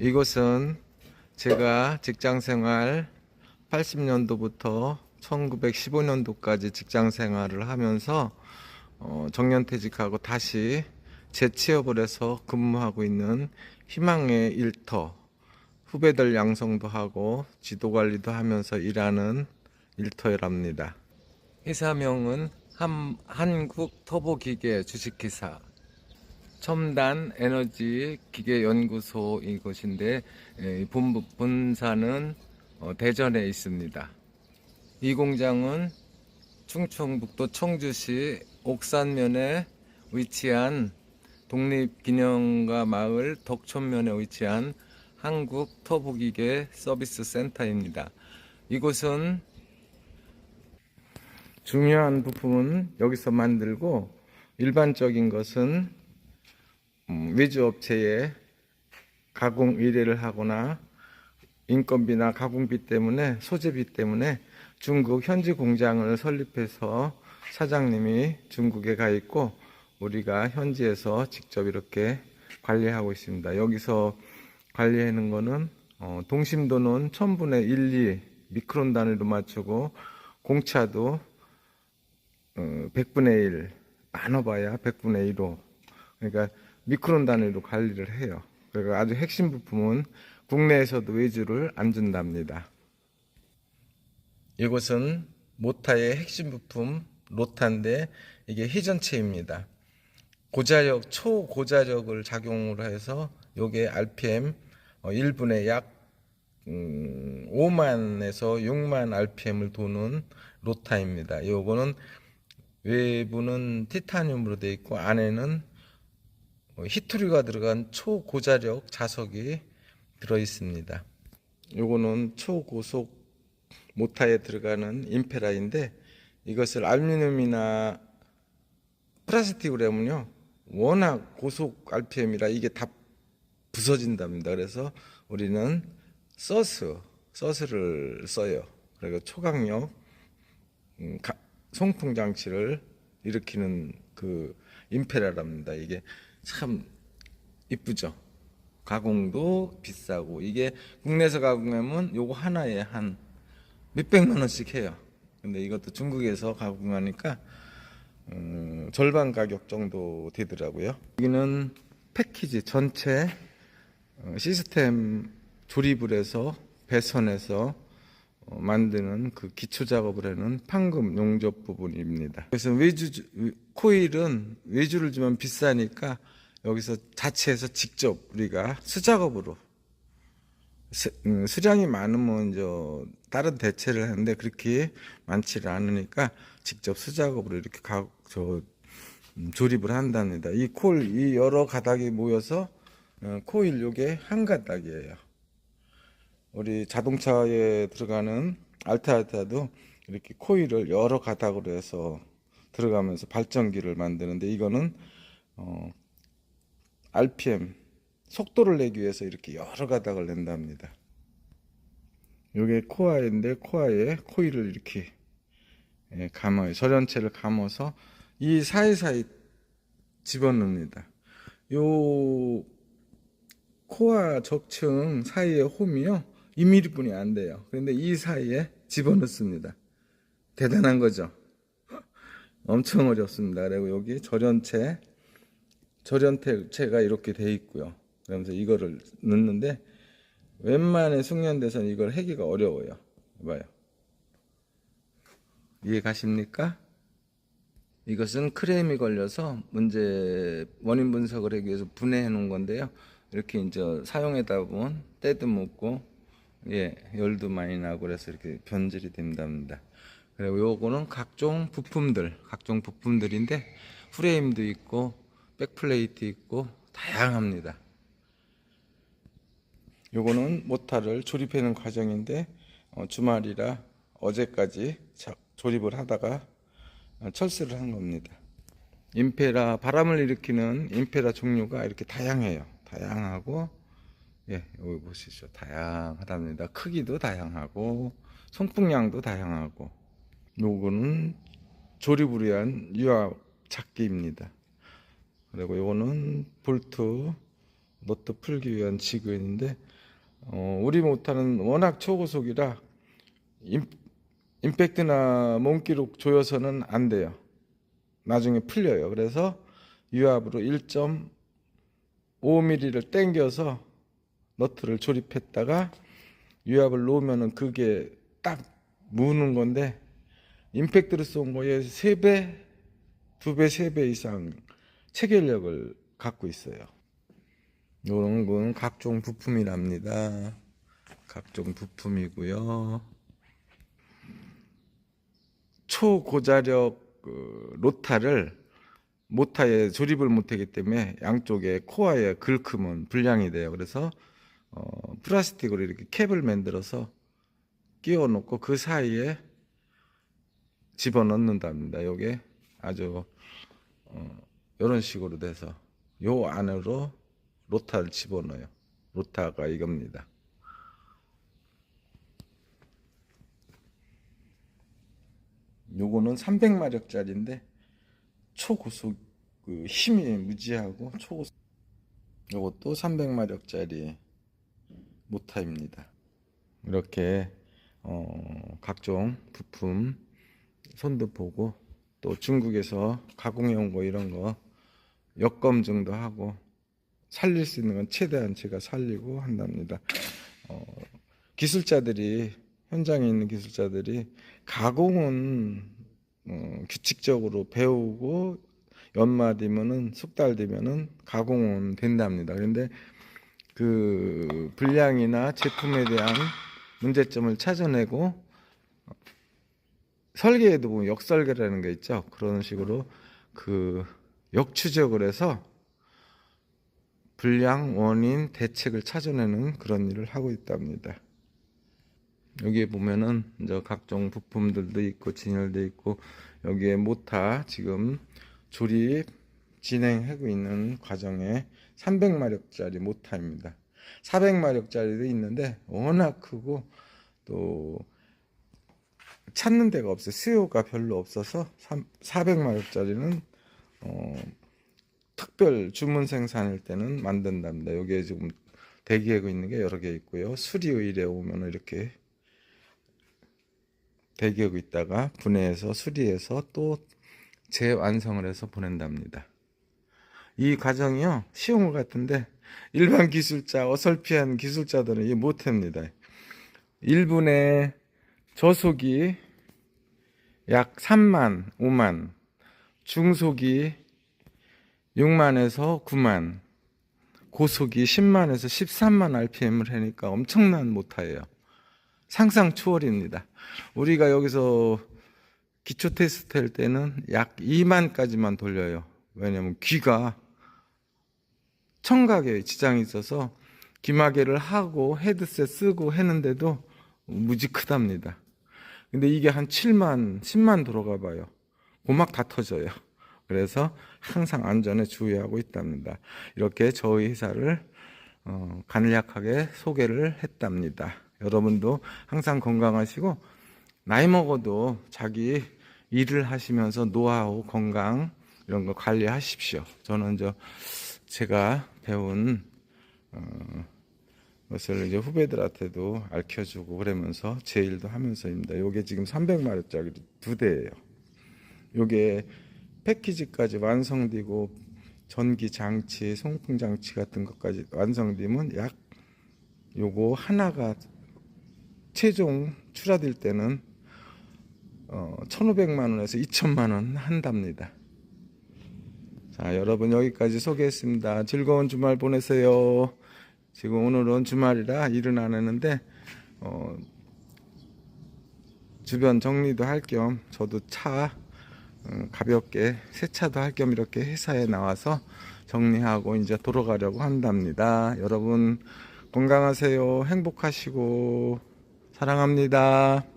이곳은 제가 직장 생활 80년도부터 1915년도까지 직장 생활을 하면서 어, 정년퇴직하고 다시 재취업을 해서 근무하고 있는 희망의 일터 후배들 양성도 하고 지도 관리도 하면서 일하는 일터랍니다. 회사명은 한, 한국 터보기계 주식회사 첨단 에너지 기계 연구소 이곳인데 에, 이 본부 본사는 어, 대전에 있습니다. 이 공장은 충청북도 청주시 옥산면에 위치한 독립기념가 마을 덕촌면에 위치한 한국 터보기계 서비스 센터입니다. 이곳은 중요한 부품은 여기서 만들고 일반적인 것은 음, 외주 업체에 가공 의뢰를 하거나 인건비나 가공비 때문에 소재비 때문에 중국 현지 공장을 설립해서 사장님이 중국에 가 있고 우리가 현지에서 직접 이렇게 관리하고 있습니다. 여기서 관리하는 거는 어, 동심도는 1000분의 1, 2 미크론 단위로 맞추고 공차도 어, 100분의 1 많아봐야 100분의 1로 그러니까 미크론 단위로 관리를 해요. 그러니까 아주 핵심 부품은 국내에서도 외주를 안 준답니다. 이곳은 모타의 핵심 부품 로타인데 이게 회전체입니다. 고자력, 초고자력을 작용으로 해서 요게 RPM 1분에 약 음, 5만에서 6만 RPM을 도는 로타입니다. 요거는 외부는 티타늄으로 되어 있고 안에는 히토리가 들어간 초고자력 자석이 들어 있습니다. 요거는 초고속 모타에 들어가는 임페라인데 이것을 알루미늄이나 플라스틱으로 하면요 워낙 고속 RPM이라 이게 다 부서진답니다. 그래서 우리는 서스 서스를 써요. 그리고 초강력 음, 가- 송풍 장치를 일으키는 그 임페라랍니다. 이게 참 이쁘죠. 가공도 비싸고 이게 국내에서 가공하면 요거 하나에 한 몇백만 원씩 해요. 근데 이것도 중국에서 가공하니까 음, 절반 가격 정도 되더라고요. 여기는 패키지 전체 어, 시스템 조립을 해서 배선해서 어, 만드는 그 기초 작업을 하는 판금 용접 부분입니다. 그래서 외주 주- 코일은 외주를 주면 비싸니까 여기서 자체에서 직접 우리가 수작업으로 수, 음, 수량이 많으면 저 다른 대체를 하는데 그렇게 많지를 않으니까 직접 수작업으로 이렇게 가, 저 음, 조립을 한답니다. 이 콜, 이 여러 가닥이 모여서 어, 코일 요게 한 가닥이에요. 우리 자동차에 들어가는 알타알타도 이렇게 코일을 여러 가닥으로 해서 들어가면서 발전기를 만드는데 이거는 어, RPM 속도를 내기 위해서 이렇게 여러 가닥을 낸답니다. 요게 코아인데 코아에 코일을 이렇게 예, 감아요. 절연체를 감아서 이 사이사이 집어넣습니다. 요 코와 적층 사이의 홈이요 2mm뿐이 안 돼요. 그런데 이 사이에 집어넣습니다. 대단한 거죠. 엄청 어렵습니다. 그리고 여기 절연체 절연체가 이렇게 돼 있고요. 그러면서 이거를 넣는데 웬만한 숙련돼서는 이걸 하기가 어려워요. 봐요. 이해 가십니까? 이것은 크레임이 걸려서 문제 원인 분석을 하기 위해서 분해해 놓은 건데요. 이렇게 이제 사용하다 보면 때도 묻고 예 열도 많이 나고 그래서 이렇게 변질이 된답니다. 그리고 요거는 각종 부품들, 각종 부품들인데 프레임도 있고 백플레이트 있고 다양합니다. 요거는 모타를 조립하는 과정인데 어, 주말이라 어제까지 자- 조립을 하다가 어, 철수를 한 겁니다. 임페라 바람을 일으키는 임페라 종류가 이렇게 다양해요. 다양하고 예 여기 보시죠 다양하답니다. 크기도 다양하고 송풍량도 다양하고 요거는 조립을 위한 유압 잡기입니다. 그리고 요거는 볼트 노트 풀기 위한 지근인데 어, 우리 모터는 워낙 초고속이라 임, 임팩트나 몸기록 조여서는 안 돼요. 나중에 풀려요. 그래서 유압으로 1.5mm를 당겨서 너트를 조립했다가 유압을 놓으면은 그게 딱 무는 건데 임팩트를 쏜 거에 3배, 2배, 3배 이상 체결력을 갖고 있어요. 이런 건 각종 부품이랍니다. 각종 부품이고요. 초고자력 그 로타를 모타에 조립을 못하기 때문에 양쪽에 코어에 긁으면 불량이 돼요. 그래서 어, 플라스틱으로 이렇게 캡을 만들어서 끼워 놓고 그 사이에 집어 넣는답니다. 요게 아주 어, 이런 식으로 돼서 요 안으로 로타를 집어 넣어요. 로타가 이겁니다. 요거는 300마력짜리인데 초고속 그 힘이 무지하고 초고속 요것도 300마력짜리 모타입니다. 이렇게 어, 각종 부품 손도 보고 또 중국에서 가공해 온 거 이런 거 역검증도 하고 살릴 수 있는 건 최대한 제가 살리고 한답니다. 어, 기술자들이 현장에 있는 기술자들이 가공은 어, 규칙적으로 배우고 연마 되면은 숙달 되면은 가공은 된답니다. 그런데 그 불량이나 제품에 대한 문제점을 찾아내고 설계에도 보면 역설계라는 게 있죠. 그런 식으로 그 역추적을 해서 불량 원인 대책을 찾아내는 그런 일을 하고 있답니다. 여기에 보면은 이제 각종 부품들도 있고 진열돼 있고 여기에 모타 지금 조립 진행하고 있는 과정에 300마력짜리 모타입니다. 400마력짜리도 있는데 워낙 크고 또 찾는 데가 없어요. 수요가 별로 없어서 400마력짜리는 어, 특별 주문 생산일 때는 만든답니다. 여기에 지금 대기하고 있는 게 여러 개 있고요. 수리의뢰 오면 이렇게 대기하고 있다가 분해해서 수리해서 또 재완성을 해서 보낸답니다. 이 과정이요 쉬운 것 같은데 일반 기술자 어설피한 기술자들은 이 못합니다. 1분에 저속이 약 3만, 5만, 중속이 6만에서 9만, 고속이 10만에서 13만 RPM을 하니까 엄청난 모타예요. 상상 초월입니다. 우리가 여기서 기초 테스트 할 때는 약 2만까지만 돌려요. 왜냐면 귀가 청각에 지장이 있어서 귀마개를 하고 헤드셋 쓰고 했는데도 무지 크답니다. 근데 이게 한 7만, 10만 들어가 봐요. 고막 다 터져요. 그래서 항상 안전에 주의하고 있답니다. 이렇게 저희 회사를 어, 간략하게 소개를 했답니다. 여러분도 항상 건강하시고 나이 먹어도 자기 일을 하시면서 노하우, 건강 이런 거 관리하십시오. 저는 저 제가 배운 어, 것을 이제 후배들한테도 알려주고 그러면서 제 일도 하면서입니다. 요게 지금 300마력짜리 두 대예요. 요게 패키지까지 완성되고 전기 장치, 송풍 장치 같은 것까지 완성되면 약 요거 하나가 최종 출하될 때는 어, 1,500만 원에서 2천만 원 한답니다. 자, 여러분 여기까지 소개했습니다. 즐거운 주말 보내세요. 지금 오늘은 주말이라 일은 안 했는데 어, 주변 정리도 할 겸 저도 차 어, 가볍게 세차도 할 겸 이렇게 회사에 나와서 정리하고 이제 돌아가려고 한답니다. 여러분 건강하세요. 행복하시고 사랑합니다.